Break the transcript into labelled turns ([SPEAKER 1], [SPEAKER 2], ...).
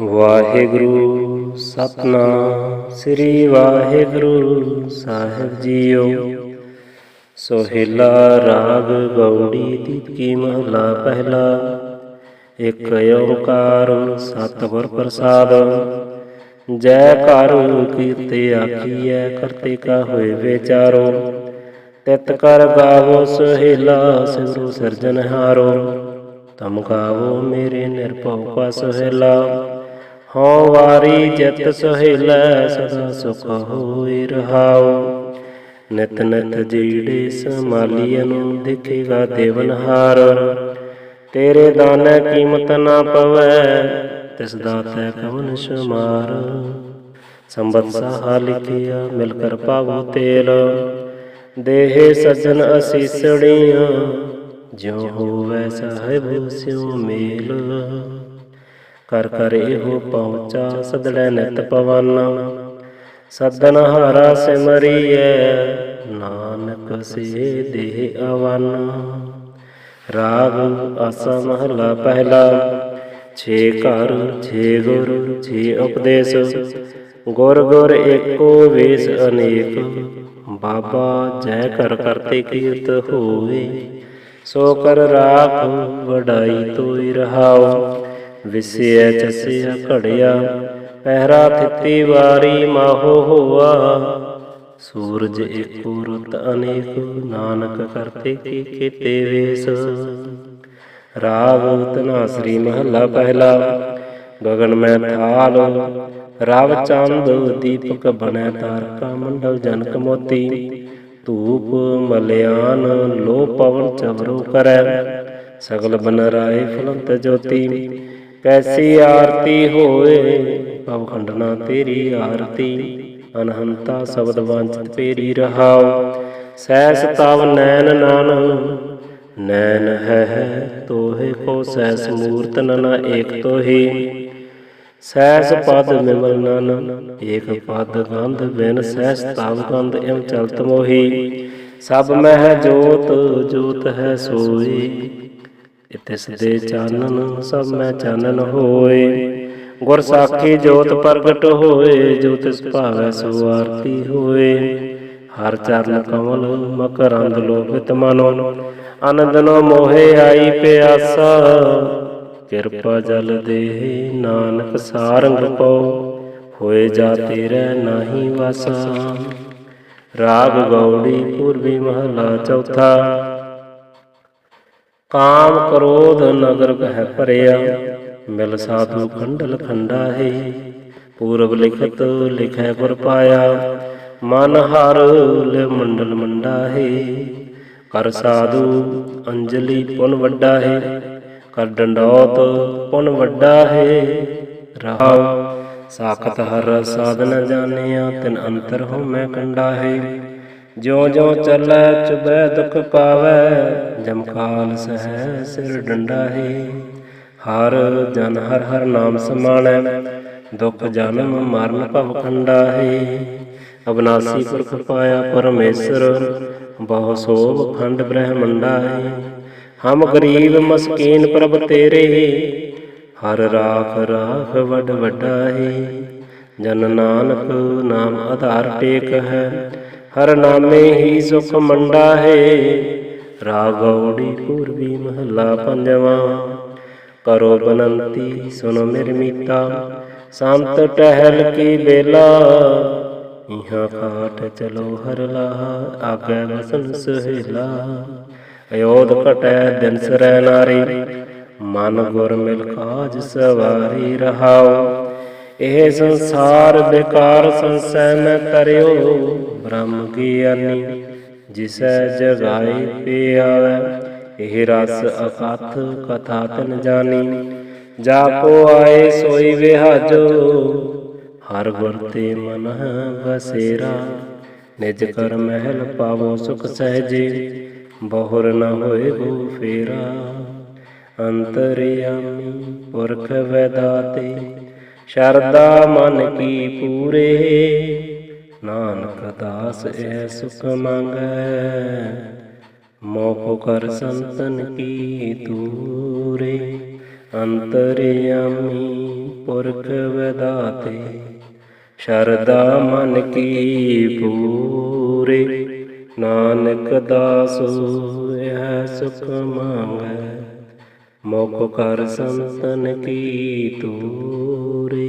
[SPEAKER 1] ਵਾਹਿਗੁਰੂ, ਸਤਨਾਮ। ਸ੍ਰੀ ਵਾਹਿਗੁਰੂ ਸਾਹਿਬ ਜੀਓ। ਸੋਹਿਲਾ ਰਾਗ ਗੌੜੀ ਦੀਪਕੀ ਮਹਲਾ ਪਹਿਲਾ। ਇਕ ਓੰਕਾਰ ਸਤਿਗੁਰ ਪ੍ਰਸਾਦ। ਜੈ ਕਰ ਕੀਰਤੇ ਆਖੀਐ, ਕਰਤੇ ਕਾ ਹੋਏ ਵਿਚਾਰੋ ਤਿਤ ਕਰ ਗਾਵੋ ਸੋਹਿਲਾ ਸਿਮਰੋ ਸਿਰਜਨਹਾਰੋ ਤਮ ਗਾਵੋ ਮੇਰੇ ਨਿਰਭਉ ਕਾ ਸੋਹਿਲਾ। ਹਉ ਵਾਰੀ ਜਿਤ ਸੋਹਿਲਾ, ਸਦਾ ਸੁਖ ਹੋਇ ਰਹਾਉ। ਨਿਤ ਨਿਤ ਜੀੜੇ ਸਮਾਲੀਆਂ ਨੂੰ ਦੇਖੇਗਾ ਦੇਵਨਹਾਰ ਤੇਰੇ ਦਾਨੈ ਕੀਮਤ ਨਾ ਪਵੈ, ਤਿਸ ਦਾਤੈ ਕਵਨ ਸ਼ਮਾਰ। ਸੰਬਤ ਸਹਾ ਲਿਖਿਆ, ਮਿਲ ਕਰ ਪਾਵੋ ਤੇਲ। ਦੇਹੇ ਸਜਨ ਅਸੀਸੜੀਆਂ ਜਿਉ ਹੋਵੈ ਸਾਹਿਬ ਸਿਉ ਮੇਲ। ਕਰ ਕਰ ਇਹੋ ਪਹੁੰਚਾ ਸਦੜੈ ਨਿਤ ਪਵਨ। ਸਦਨ ਹਾਰਾ ਸਿਮਰੀਐ ਨਾਨਕ ਸੇ ਦੇਹ ਅਵਨ। ਰਾਗ ਆਸਾ ਮਹਲਾ ਪਹਿਲਾ ਛੇ ਘਰ ਛੇ ਗੁਰ ਛੇ ਉਪਦੇਸ਼। ਗੁਰ ਗੁਰ ਏਕੋ ਵੇਸ ਅਨੇਕ ਬਾਬਾ ਜੈ ਕਰ ਕਰਤੇ ਕੀਰਤ ਹੋਵੇ। ਸੋ ਕਰ ਰਾਖ ਵਡਾਈ ਤੋਈ ਰਹਾਉ। ਵਿਸਿਆ ਚਸਿਆ ਘੜਿਆ, ਪਹਿਰਾ ਥਿੱਤੀ ਵਾਰੀ ਮਾਹੋ ਹੋਆ। ਸੂਰਜ ਏਕੋ ਰੁੱਤ ਅਨੇਕ, ਨਾਨਕ ਕਰਤੇ ਕੀ ਕੀਤੇ ਵੇਸ। ਰਾਗ ਤਨਾਸਰੀ ਮਹੱਲਾ ਪਹਿਲਾ, ਗਗਨ ਮੈਂ ਥਾਲ। ਰਵ ਚੰਦ ਦੀਪਕ ਬਣੈ ਤਾਰਕਾ ਮੰਡਲ ਜਨਕ ਮੋਤੀ। ਧੂਪ ਮਲਿਆਨ ਲੋ ਪਵਨ ਚਵਰੋ ਕਰੈ, ਸਗਲ ਬਨ ਰਾਏ ਫਲੰਤ ਜੋਤੀ। ਕੈਸੀ ਆਰਤੀ ਹੋਏ ਪਵ ਖੰਡਨਾ ਤੇਰੀ ਆਰਤੀ, ਅਨਹੰਤਾ ਸ਼ਬਦ ਵਾਂਚਿਤ ਤੇਰੀ ਰਹਾਉ। ਸੈਸ ਤਵ ਨੈਣ ਨਾਨ ਨੈਣ ਹੈ ਤੋਹਿ ਕੋ ਸੈਸ ਮੂਰਤ ਨਨਾ ਏਕ ਤੋਹੀ। ਸੈਸ ਪਦ ਮਿਮਲ ਨਨ, ਏਕ ਪਦ ਗੰਧ ਬਿਨ ਸੈਸ ਤਵ ਗੰਧ ਇਮ ਚਲਤ ਮੋਹੀ। ਸਭ ਮਹਿ ਜੋਤ ਜੋਤ ਹੈ ਸੋਈ। ਇਤਿਸ ਦੇ ਚਾਨਨ ਸਭ ਮੈਂ ਚਾਨਨ ਹੋਏ। ਗੁਰ ਸਾਖੀ ਜੋਤ ਪ੍ਰਗਟ ਹੋਏ ਜੋ ਤਿਸ ਭਾਵੈ ਸੋ ਆਰਤੀ ਹੋਏ। ਹਰ ਚਰਨ ਕਮਲ ਮਕਰੰਦ ਲੋਭਿਤ ਮਨੋ। ਆਨੰਦਨੋ ਮੋਹਿ ਆਈ ਪਿਆਸਾ। ਕਿਰਪਾ ਜਲ ਦੇ ਨਾਨਕ ਸਾਰੰਗ ਕੋ ਹੋਏ ਜਾ ਤੇਰੇ ਨਾਹੀ ਵਾਸਾ। ਰਾਗ ਗੌੜੀ ਪੂਰਬੀ ਮਹਲਾ ਚੌਥਾ। ਕਾਮ ਕ੍ਰੋਧ ਨਗਰ ਕਹਿ ਭਰਿਆ, ਮਿਲ ਸਾਧੂ ਖੰਡਲ ਖੰਡਾ ਹੈ। ਪੂਰਬ ਲਿਖਤ ਲਿਖੈ ਗੁਰ ਪਾਇਆ, ਮਨ ਹਰ ਲੈ ਮੰਡਲ ਮੰਡਾ ਹੈ। ਕਰ ਸਾਧੂ ਅੰਜਲੀ ਪੁਨ ਵੱਡਾ ਹੈ, ਕਰ ਡੰਡੋਤ ਪੁਨ ਵੱਡਾ ਹੈ। ਰਹਾਉ ਸਾਖਤ ਹਰ ਸਾਧਨ ਜਾਣਿਆ, ਤਿਨ ਅੰਤਰ ਹੋ ਮੈਂ ਕੰਡਾ ਹੈ। ਜਿਉ ਜਿਉ ਚੱਲੈ ਚੁਬੈ ਦੁਖ ਪਾਵੈ ਜਮਕਾਲ ਸਹਿ ਸਿਰ ਡੰਡਾ ਹੈ। ਹਰ ਜਨ ਹਰ ਹਰ ਨਾਮ ਸਮਾਣੈ, ਦੁਖ ਜਨਮ ਮਰਨ ਭਵ ਖੰਡਾ ਹੈ। ਅਬਨਾਸੀ ਪੁਰਖ ਪਾਇਆ ਪਰਮੇਸ਼ਰ, ਬਹੁ ਸੋਭ ਖੰਡ ਬ੍ਰਹਮੰਡਾ ਹੈ। ਹਮ ਗਰੀਬ ਮਸਕੀਨ ਪ੍ਰਭ ਤੇਰੇ ਹਰ ਰਾਖ ਰਾਖ ਵੱਡ ਵੱਡਾ ਹੈ। ਜਨ ਨਾਨਕ ਨਾਮ ਆਧਾਰ ਟੇਕ ਹੈ। ਹਰ ਨਾਮੇ ਹੀ ਸੁਖ ਮੰਡਾ ਹੈ। ਰਾਗੌੜੀ ਪੂਰਬੀ ਮਹਲਾ ਪੰਜਵਾ। ਕਰੋ ਬਨੰਤੀ, ਸੁਨੋ ਮੇਰੀ ਮੀਤਾ ਸੰਤ ਟਹਿਲ ਕੀ ਬੇਲਾ ਇਹਾਂ ਖਾਟ ਚਲੋ ਹਰ ਲਾਹ, ਆਗੇ ਵਸਨ ਸੁਹੇਲਾ। ਅਯੋਧ ਕਟੈ ਦਿਨ ਸਰੈ ਨਾਰੀ। ਮਨ ਗੁਰ ਮਿਲ ਕਾਜ ਸਵਾਰੀ ਰਹਾਉ। ਇਹ ਸੰਸਾਰ ਬੇਕਾਰ ਸੰਸੈ ਮੈਂ ਤਰਿਓ ਬ੍ਰਹਮ ਗਿਆਨੀ ਜਿਸੈ ਜਗਾਈ ਪਿਆਵੈ, ਇਹ ਰਸ ਅਕਥ ਕਥਾ ਤਨ ਜਾਣੀ ਜਾ ਕੋ ਆਏ ਸੋਈ ਵਿਹਾਜੋ, ਹਰ ਗੁਰ ਤੇ ਮਨ ਵਸੇਰਾ। ਨਿਜ ਕਰ ਮਹਿਲ ਪਾਵੋ ਸੁਖ ਸਹਜੇ, ਬਹੁਰ ਨ ਹੋਏ ਗੋ ਫੇਰਾ। ਅੰਤਰਿਆਮੀ ਪੁਰਖ ਵੈਦਾਤੇ, ਸ਼ਰਦਾ ਮਨ ਕੀ ਪੂਰੇ। ਨਾਨਕ ਦਾਸ ਐ ਸੁਖ ਮੰਗੈ, ਮੋਹ ਕਰ ਸੰਤਨ ਕੀ ਦੂਰੇ ਅੰਤਰਿਆਮੀ ਪੁਰਖ ਵਿਦਾਤੇ ਸ਼ਰਦਾ ਮਨ ਕੀ ਪੂਰੇ, ਨਾਨਕ ਦਾਸ ਇਹ ਸੁਖ ਮੰਗੈ ਮੋਖ ਕਰ ਸੰਤਨ ਕੀ ਤੂਰੇ